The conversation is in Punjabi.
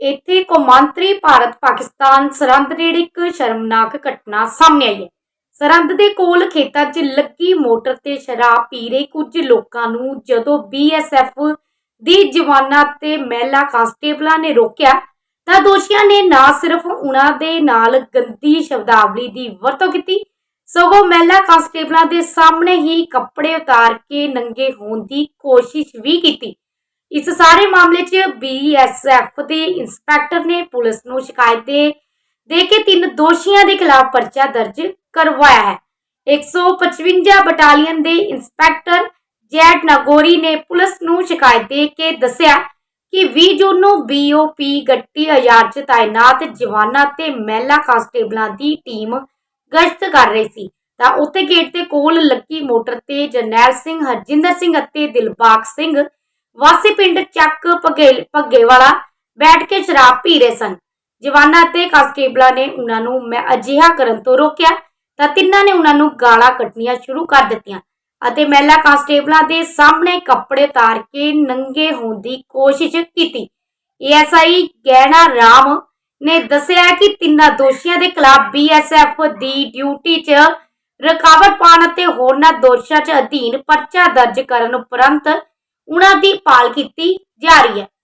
ਇੱਥੇ ਕੌਮਾਂਤਰੀ ਭਾਰਤ ਪਾਕਿਸਤਾਨ ਸਰਹੰਦ ਨੇੜੇ ਇੱਕ ਸ਼ਰਮਨਾਕ ਘਟਨਾ ਸਾਹਮਣੇ ਆਈ ਹੈ। ਸਰਹੰਦ ਦੇ ਕੋਲ ਖੇਤਾਂ 'ਚ ਲੱਗੀ ਮੋਟਰ ਤੇ ਸ਼ਰਾਬ ਪੀ ਰਹੇ ਕੁਝ ਲੋਕਾਂ ਨੂੰ ਜਦੋਂ ਬੀਐਸਐਫ ਦੀ ਜਵਾਨਾਂ ਤੇ ਮਹਿਲਾ ਕਾਂਸਟੇਬਲਾਂ ਨੇ ਰੋਕਿਆ, ਤਾਂ ਦੋਸ਼ੀਆਂ ਨੇ ਨਾ ਸਿਰਫ ਉਹਨਾਂ ਦੇ ਨਾਲ ਗੰਦੀ ਸ਼ਬਦਾਵਲੀ ਦੀ ਵਰਤੋਂ ਕੀਤੀ, ਸਗੋਂ ਮਹਿਲਾ ਕਾਂਸਟੇਬਲਾਂ ਦੇ ਸਾਹਮਣੇ ਹੀ ਕੱਪੜੇ ਉਤਾਰ ਕੇ ਨੰਗੇ ਹੋਣ ਦੀ ਕੋਸ਼ਿਸ਼ ਵੀ ਕੀਤੀ। ਇਸ ਸਾਰੇ ਮਾਮਲੇ 'ਚ ਬੀਐਸਐਫ ਦੇ ਇੰਸਪੈਕਟਰ ਨੇ ਪੁਲਿਸ ਨੂੰ ਸ਼ਿਕਾਇਤ ਦੇ ਦੇ ਕੇ ਤਿੰਨ ਦੋਸ਼ੀਆਂ ਦੇ ਖਿਲਾਫ ਪਰਚਾ ਦਰਜ ਕਰਵਾਇਆ ਹੈ। 155 ਬਟਾਲੀਅਨ ਦੇ ਇੰਸਪੈਕਟਰ ਜੈਟ ਨਾਗੋਰੀ ਨੇ ਪੁਲਿਸ ਨੂੰ ਸ਼ਿਕਾਇਤ ਦੇ ਕੇ ਦੱਸਿਆ ਕਿ 20 ਜੂਨ ਨੂੰ ਬੀਓਪੀ ਗੱਟੀ ਹਜ਼ਾਰ 'ਚ ਤਾਇਨਾਤ ਜਵਾਨਾਂ ਤੇ ਮਹਿਲਾ ਕਾਂਸਟੇਬਲਾਂ ਦੀ ਟੀਮ ਗਸ਼ਤ ਕਰ ਰਹੀ ਸੀ। ਤਾਂ ਉੱਥੇ ਗੇਟ ਦੇ ਕੋਲ ਲੱਗੀ ਮੋਟਰ ਤੇ ਜਰਨੈਲ ਸਿੰਘ, ਹਰਜਿੰਦਰ ਸਿੰਘ ਅਤੇ ਦਿਲਬਾਗ ਸਿੰਘ ਵਾਸੀ ਪਿੰਡ ਚੱਕ ਪਗੇ ਪੱਗੇਵਾਲਾ ਬੈਠ ਕੇ ਸ਼ਰਾਬ ਪੀ ਰਹੇ ਸਨ। ਜਵਾਨਾਂ ਅਤੇ ਕਾਂਸਟੇਬਲਾਂ ਨੇ ਉਹਨਾਂ ਨੂੰ ਮੈਂ ਅਜਿਹਾ ਕਰਨ ਤੋਂ ਰੋਕਿਆ ਤਾਂ ਤਿੰਨਾਂ ਨੇ ਉਹਨਾਂ ਨੂੰ ਗਾਲਾਂ ਕੱਢਣੀਆਂ ਸ਼ੁਰੂ ਕਰ ਦਿੱਤੀਆਂ ਅਤੇ ਮਹਿਲਾ ਕਾਂਸਟੇਬਲਾਂ ਦੇ ਸਾਹਮਣੇ ਕੱਪੜੇ ਉਤਾਰ ਕੇ ਨੰਗੇ ਹੋਣ ਦੀ ਕੋਸ਼ਿਸ਼ ਕੀਤੀ। ਏਐਸਆਈ ਗਹਿਣਾ ਰਾਮ ਨੇ ਦੱਸਿਆ ਕਿ ਤਿੰਨਾਂ ਦੋਸ਼ੀਆਂ ਦੇ ਖਿਲਾਫ ਬੀਐਸਐਫ ਦੀ ਡਿਊਟੀ 'ਚ ਰੁਕਾਵਟ ਪਾਉਣ ਅਤੇ ਹੋਰਨਾਂ ਦੋਸ਼ਾਂ 'ਚ ਅਧੀਨ ਪਰਚਾ ਦਰਜ ਕਰਨ ਉਪਰੰਤ ਉਹਨਾਂ ਦੀ ਭਾਲ ਕੀਤੀ ਜਾ ਰਹੀ ਹੈ।